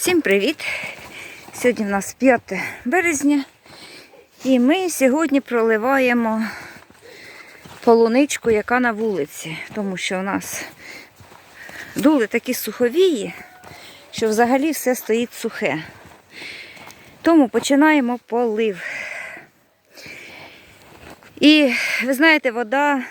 Всім привіт! Сьогодні в нас 5 березня і ми сьогодні проливаємо полуничку, яка на вулиці, тому що у нас дули такі суховії, що взагалі все стоїть сухе. Тому починаємо полив. І ви знаєте, вода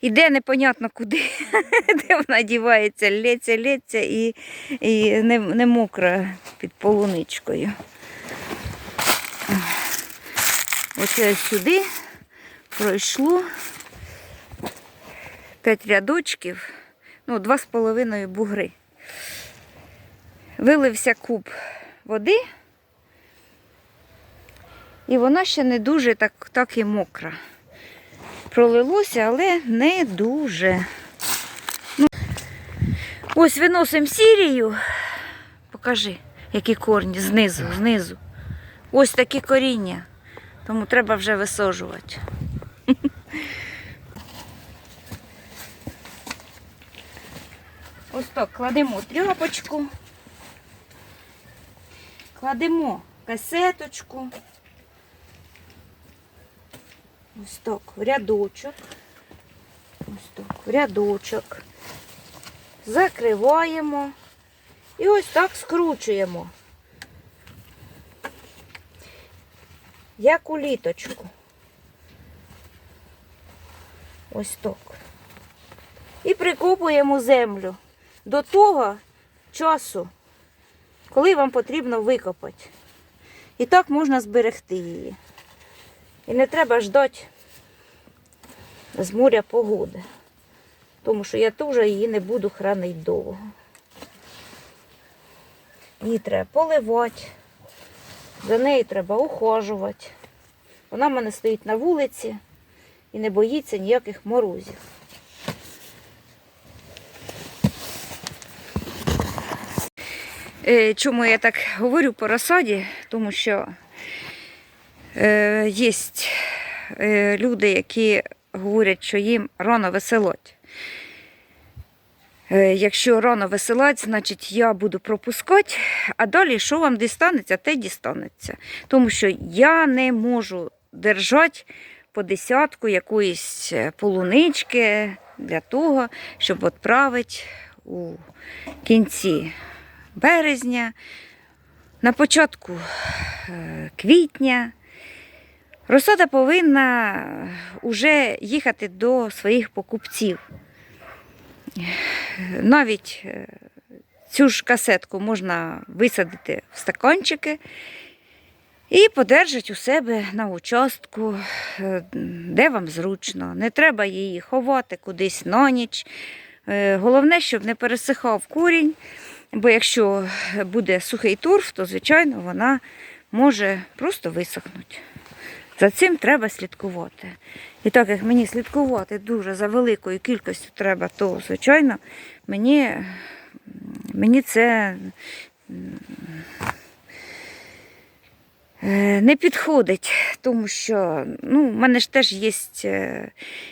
Іде непонятно куди, де вона дівається, лється, лється і, і не, не мокра під полуничкою. Оце сюди пройшло п'ять рядочків, ну, два з половиною бугри. Вилився куб води, і вона ще не дуже так, так і мокра пролилося, але не дуже. Ну, ось виносимо сірію. Покажи, які корні знизу, знизу. Ось такі коріння. Тому треба вже висаджувати. Ось так, кладемо тряпочку, кладемо касеточку. Ось так, рядочок. Ось так, рядочок. Закриваємо і ось так скручуємо. Як у літочку. Ось так. І прикопуємо землю до того часу, коли вам потрібно викопати. І так можна зберегти її. І не треба ждати з моря погоди. Тому що я теж її не буду хранити довго. Її треба поливати, за нею треба ухажувати. Вона в мене стоїть на вулиці і не боїться ніяких морозів. Е, Чому я так говорю по розсаді? Тому що є е, люди, які говорять, що їм рано веселать. Е, якщо рано веселать, значить я буду пропускати, а далі що вам дістанеться, те дістанеться. Тому що я не можу держати по десятку якоїсь е, полунички для того, щоб відправити у кінці березня, на початку е, квітня. Розсада повинна вже їхати до своїх покупців. Навіть е, цю ж касетку можна висадити в стаканчики і подержати у себе на участку, е, де вам зручно. Не треба її ховати кудись на ніч. Е, Головне, щоб не пересихав корінь, бо якщо буде сухий торф, то, звичайно, вона може просто висохнути. За цим треба слідкувати. І так як мені слідкувати дуже за великою кількістю треба, то, звичайно, мені, мені це е, не підходить, тому що ну, в мене ж теж є е,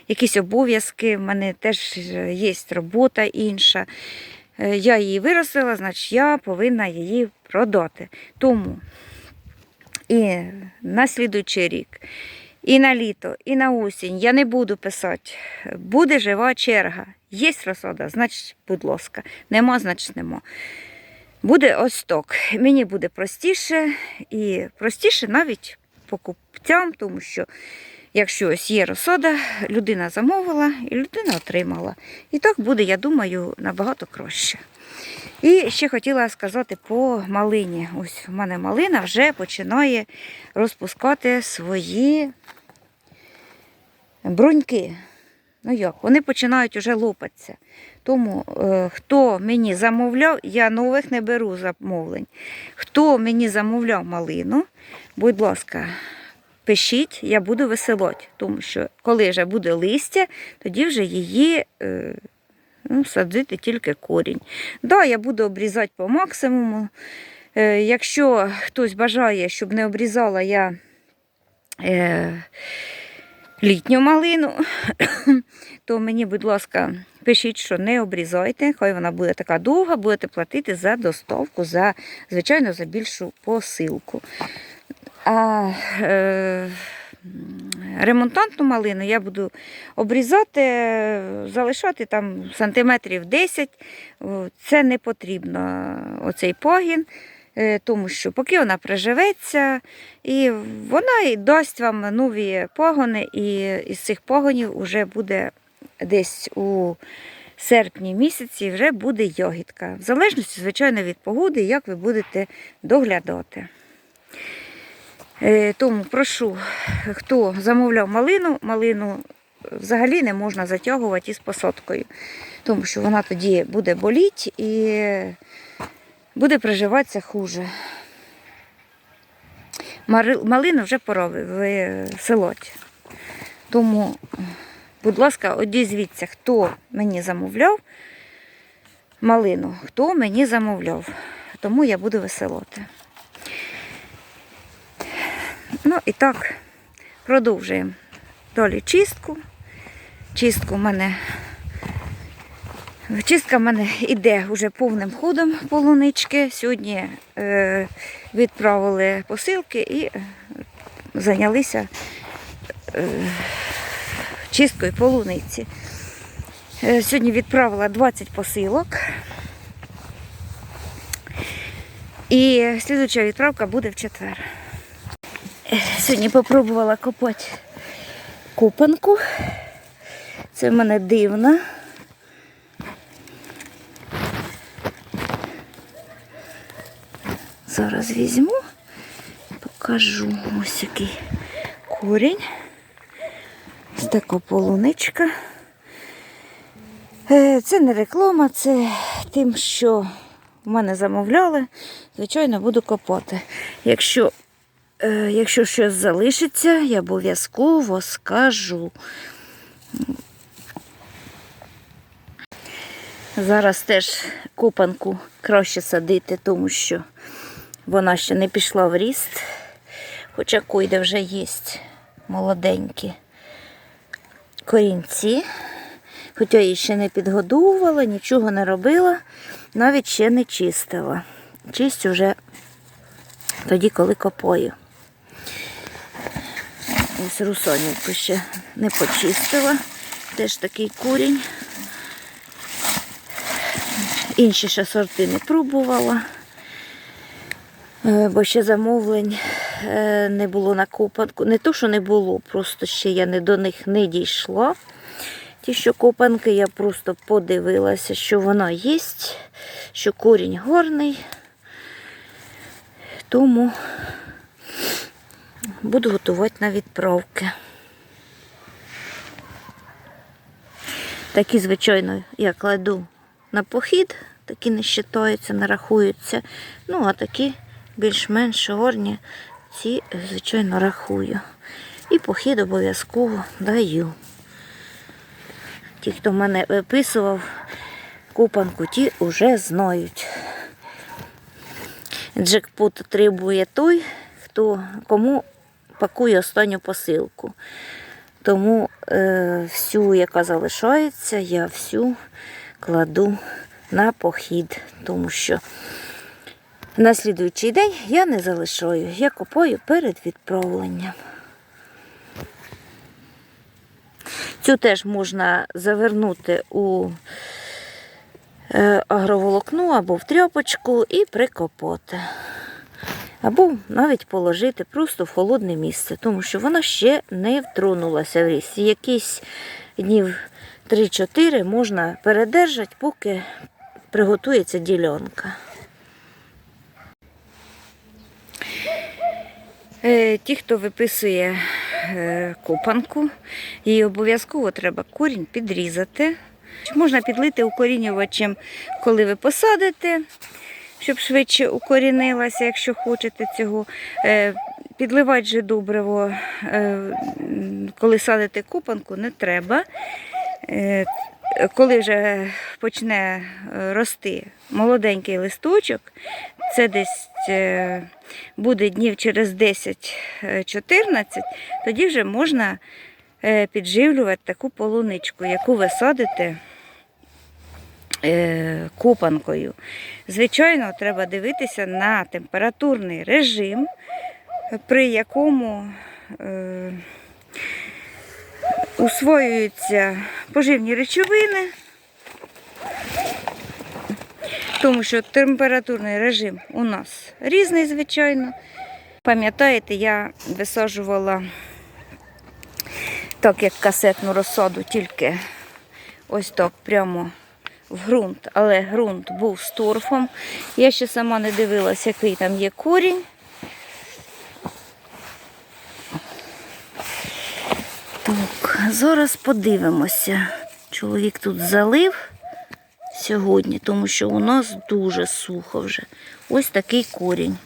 якісь обов'язки, в мене теж є робота інша. Е, Я її виростила, значить я повинна її продати. Тому і на слідуючий рік, і на літо, і на осінь я не буду писати. Буде жива черга. Є розсада, значить, будь ласка. Нема, значить нема. Буде ось так. Мені буде простіше і простіше навіть покупцям, тому що якщо ось є розсада, людина замовила і людина отримала. І так буде, я думаю, набагато краще. І ще хотіла сказати по малині. Ось у мене малина вже починає розпускати свої бруньки. Ну як, вони починають вже лопатися. Тому е, хто мені замовляв, я нових не беру замовлень. Хто мені замовляв малину, будь ласка, пишіть, я буду веселати. Тому що коли вже буде листя, тоді вже її. Е, Ну, садити тільки корінь. Да, я буду обрізати по максимуму. Е, якщо хтось бажає, щоб не обрізала, я е, літню малину, то мені, будь ласка, пишіть, що не обрізайте, хай вона буде така довга, будете платити за доставку, за, звичайно, за більшу посилку. А е, ремонтантну малину я буду обрізати, залишати там сантиметрів 10. Це не потрібно, оцей погін. е, Тому що поки вона приживеться, і вона і дасть вам нові погони, і із цих погонів вже буде десь у серпні місяці вже буде ягідка. В залежності, звичайно, від погоди, як ви будете доглядати. Е, Тому прошу, хто замовляв малину, малину взагалі не можна затягувати із посадкою, тому що вона тоді буде боліти і буде приживатися хуже. Малину вже пора ви- висилати. Тому, будь ласка, одізвіться, хто мені замовляв малину, хто мені замовляв. Тому я буду веселоти. Ну і так, продовжуємо далі чистку. Чистку в мене. Чистка в мене йде вже повним ходом полунички. Сьогодні е, відправили посилки і е, зайнялися е, чисткою полуниці. Е, сьогодні відправила 20 посилок. І слідуюча відправка буде в четвер. Сьогодні попробувала копати копанку. Це в мене дивна. Зараз візьму, покажу ось який корінь. Ось така полуничка. Е, Це не реклама, це тим, що в мене замовляли. Звичайно, буду копати. Якщо, якщо щось залишиться, я обов'язково скажу. Зараз теж копанку краще садити, тому що вона ще не пішла в ріст. Хоча койде вже є молоденькі корінці. Хоча її ще не підгодовувала, нічого не робила, навіть ще не чистила. Чистю вже тоді, коли копаю. Ось русонівку ще не почистила. Теж такий курінь. Інші ще сорти не пробувала, е, бо ще замовлень е, не було на копанку. Не то, що не було, просто ще я не до них не дійшла. Ті, що копанки, я просто подивилася, що вона є, що корінь гарний. Тому буду готувати на відправки. Такі, звичайно, я кладу на похід, такі не вважаються, не рахуються. Ну, а такі більш-менш горні, ці, звичайно, рахую. І похід обов'язково даю. Ті, хто мене виписував купанку, ті вже знають. Джекпот требує той, хто кому пакує останню посилку. Тому е, всю, яка залишається, я всю кладу на похід, тому що на слідуючий день я не залишаю, я купую перед відправленням. Цю теж можна завернути у е, агроволокно або в тряпочку і прикопати. Або навіть положити просто в холодне місце, тому що вона ще не втронулася в ліс. Якісь днів 3-4 можна передержати, поки приготується ділянка. Е, Ті, хто виписує е, копанку, її обов'язково треба корінь підрізати. Можна підлити укорінювачем, коли ви посадите, щоб швидше укорінилася, якщо хочете цього. Е, Підливати же добриво, е, коли садите копанку, не треба. Е, Коли вже почне рости молоденький листочок, це десь буде днів через 10-14, тоді вже можна підживлювати таку полуничку, яку ви садите копанкою. Звичайно, треба дивитися на температурний режим, при якому е, усвоюються поживні речовини, тому що температурний режим у нас різний, звичайно. Пам'ятаєте, я висаджувала так, як касетну розсаду, тільки ось так прямо в ґрунт, але ґрунт був з торфом. Я ще сама не дивилася, який там є корінь. Так, зараз подивимося. Чоловік тут залив сьогодні, тому що у нас дуже сухо вже. Ось такий корінь.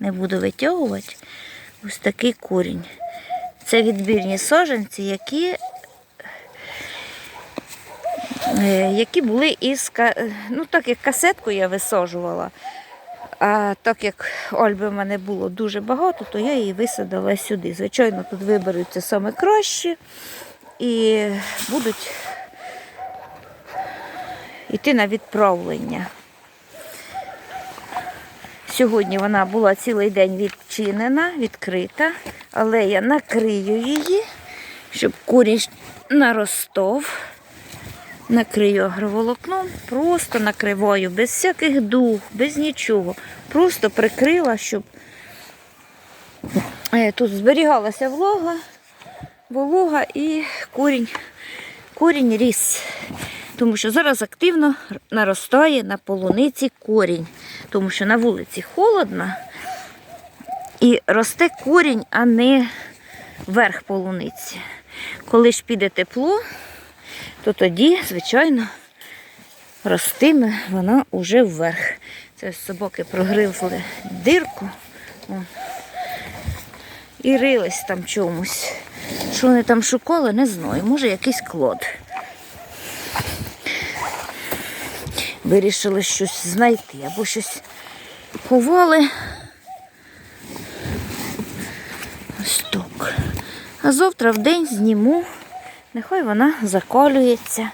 Не буду витягувати. Ось такий корінь. Це відбірні саженці, які, які були із ну, так як касетку я висаджувала. А так як Ольби в мене було дуже багато, то я її висадила сюди. Звичайно, тут виберуться саме кращі і будуть йти на відправлення. Сьогодні вона була цілий день відчинена, відкрита, але я накрию її, щоб курінь наростов. Накрию агроволокном, просто накриваю, без всяких дух, без нічого. Просто прикрила, щоб е, тут зберігалася влога, волога і корінь, корінь ріс. Тому що зараз активно наростає на полуниці корінь, тому що на вулиці холодно і росте корінь, а не верх полуниці. Коли ж піде тепло, то тоді, звичайно, ростиме вона уже вверх. Це собаки прогризли дирку і рились там чомусь. Що вони там шукали, не знаю. Може якийсь клод. Вирішили щось знайти або щось ховали. Ось так. А завтра в день зніму. Нехай вона заколюється.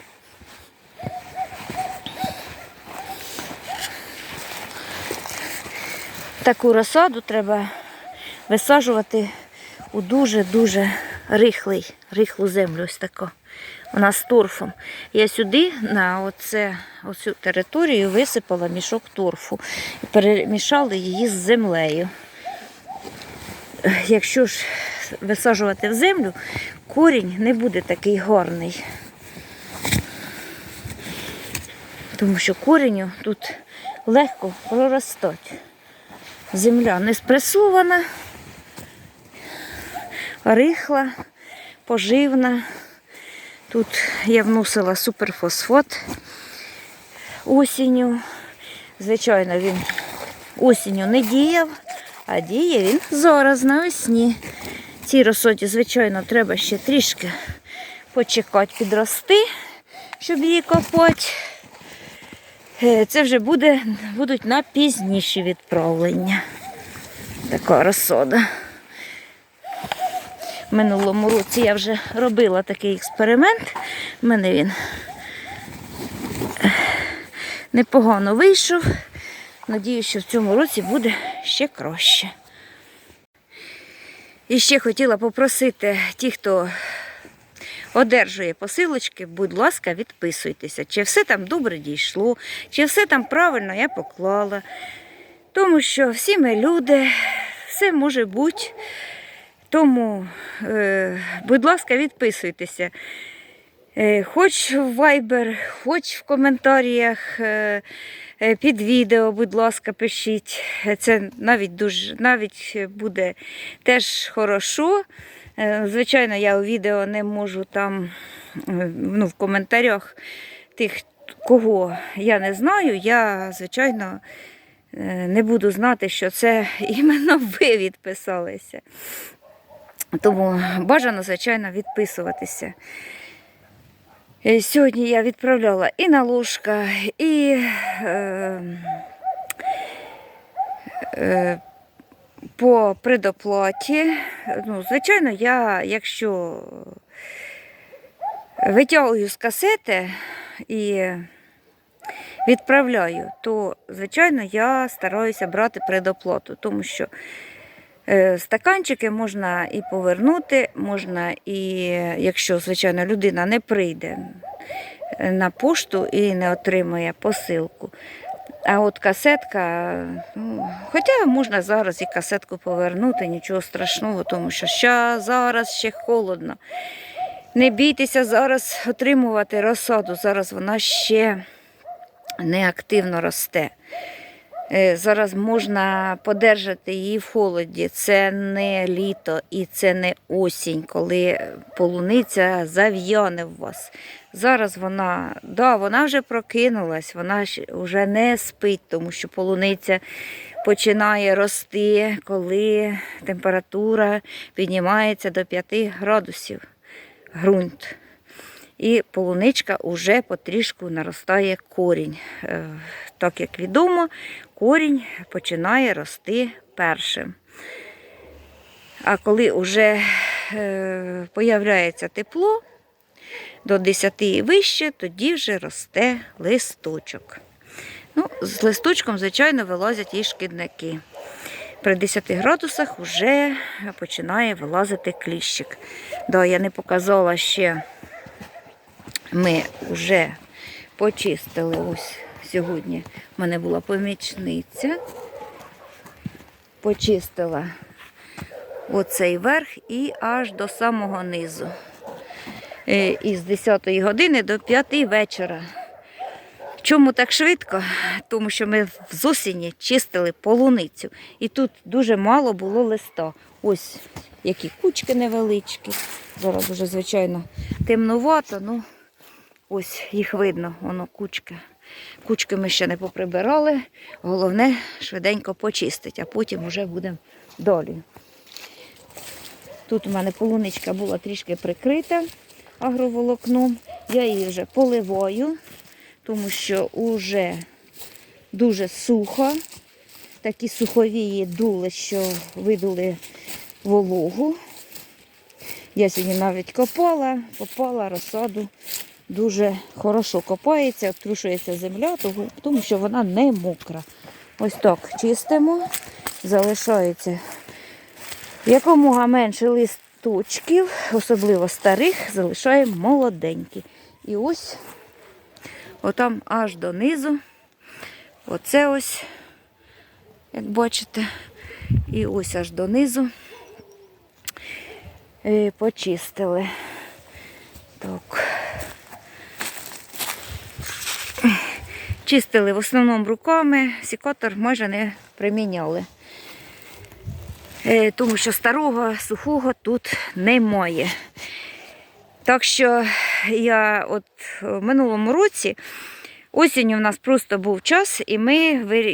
Таку розсаду треба висаджувати у дуже-дуже рихлий, рихлу землю. Ось таку. Вона з торфом. Я сюди на оце, оцю територію висипала мішок торфу і перемішала її з землею. Якщо ж висаджувати в землю, корінь не буде такий гарний. Тому що кореню тут легко проростати. Земля не спресована, рихла, поживна. Тут я вносила суперфосфат осінню. Звичайно, він осінню не діяв, а діє він зараз навесні. Цій розсоді, звичайно, треба ще трішки почекати підрости, щоб її копати. Е, Це вже буде, будуть на пізніші відправлення. Така розсода. В минулому році я вже робила такий експеримент. У мене він е, непогано вийшов. Надію, що в цьому році буде ще краще. І ще хотіла попросити ті, хто одержує посилочки, будь ласка, відписуйтеся, чи все там добре дійшло, чи все там правильно я поклала. Тому що всі ми люди, все може бути. Тому, е, будь ласка, відписуйтеся. Е, Хоч в Viber, хоч в коментарях е, е, під відео, будь ласка, пишіть. Це навіть дуже навіть буде теж хорошо. Звичайно, я у відео не можу там ну, в коментарях тих, кого я не знаю, я, звичайно, не буду знати, що це іменно ви відписалися. Тому бажано, звичайно, відписуватися. Е, Сьогодні я відправляла і на ложка, і е, е, по предоплаті. Ну, звичайно, я, якщо витягую з касети і відправляю, то, звичайно, я стараюся брати предоплату, тому що стаканчики можна і повернути, можна і, якщо, звичайно, людина не прийде е, на пошту і не отримує посилку. А от касетка, ну, хоча можна зараз і касетку повернути, нічого страшного, тому що ща, зараз ще холодно. Не бійтеся зараз отримувати розсаду. Зараз вона ще не активно росте. Е, Зараз можна подержати її в холоді. Це не літо і це не осінь, коли полуниця зав'яне в вас. Зараз вона, да, вона вже прокинулась, вона вже не спить, тому що полуниця починає рости, коли температура піднімається до 5 градусів ґрунт. І полуничка вже потрішку наростає корінь. Е, Так як відомо, корінь починає рости першим. А коли вже е, появляється тепло до 10 і вище, тоді вже росте листочок. Ну, з листочком, звичайно, вилазять і шкідники. При 10 градусах вже починає вилазити кліщик. Да, я не показала ще, ми вже почистили ось сьогодні. У мене була помічниця. Почистила оцей верх і аж до самого низу. Е, Із 10 години до 5 вечора. Чому так швидко? Тому що ми з осені чистили полуницю. І тут дуже мало було листа. Ось які кучки невеличкі. Зараз вже, звичайно, темнувато, ну ось їх видно, воно кучки. Кучки ми ще не поприбирали. Головне швиденько почистити, а потім вже будемо далі. Тут у мене полуничка була трішки прикрита агроволокном. Я її вже поливаю, тому що вже дуже сухо. Такі суховії дули, що видули вологу. Я сьогодні навіть копала, копала розсаду. Дуже хорошо копається, обтрушується земля, тому що вона не мокра. Ось так чистимо, залишається якомога менше листочків, особливо старих, залишаємо молоденькі. І ось отам аж донизу. Оце ось, як бачите, і ось аж донизу е, почистили. Так. Чистили в основному руками, сікатор майже не приміняли. Е, Тому що старого, сухого тут немає. Так що я от в минулому році осінню в нас просто був час, і ми,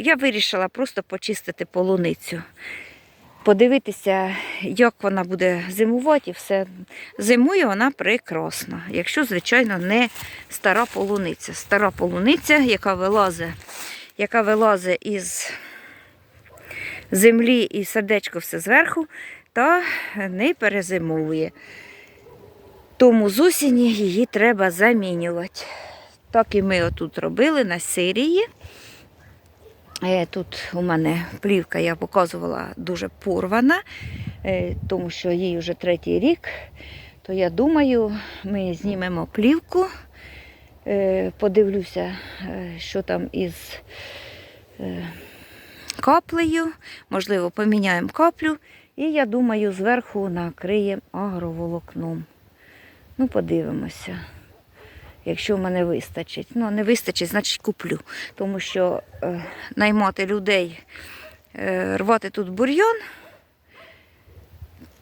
я вирішила просто почистити полуницю. Подивитися, як вона буде зимувати і все. Зимує вона прекрасно, якщо, звичайно, не стара полуниця. Стара полуниця, яка вилазить, яка вилазить із землі і сердечко все зверху, та не перезимовує. Тому з осені її треба замінювати. Так і ми отут робили на Сирії. Е, Тут у мене плівка, я показувала, дуже порвана, е, тому що їй вже третій рік. То я думаю, ми знімемо плівку, е, подивлюся, що там із каплею, можливо, поміняємо каплю. І я думаю, зверху накриємо агроволокном. Ну, подивимося. Якщо в мене вистачить. Ну, не вистачить, значить куплю. Тому що е, наймати людей, е, рвати тут бур'ян,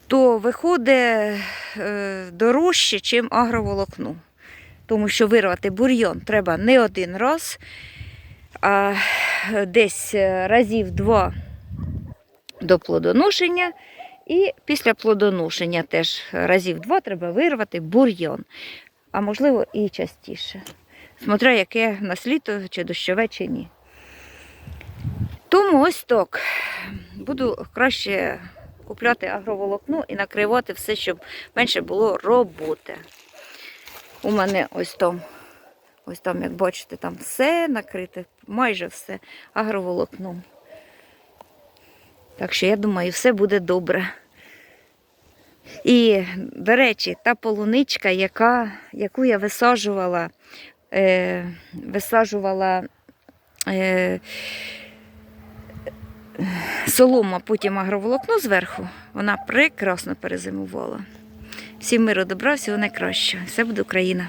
то виходить е, дорожче, ніж агроволокно. Тому що вирвати бур'ян треба не один раз, а десь е, разів два до плодоношення. І після плодоношення теж разів два треба вирвати бур'ян а можливо і частіше. Смотря яке нас чи дощове, чи ні. Тому ось так. Буду краще купляти агроволокно і накривати все, щоб менше було роботи. У мене ось там, ось там, як бачите, там все накрите, майже все агроволокном. Так що я думаю, все буде добре. І, до речі, та полуничка, яка, яку я висаджувала, е, висаджувала е, солома, потім агроволокно зверху, вона прекрасно перезимувала. Всім миру добра, всього найкращого. Все буде Україна.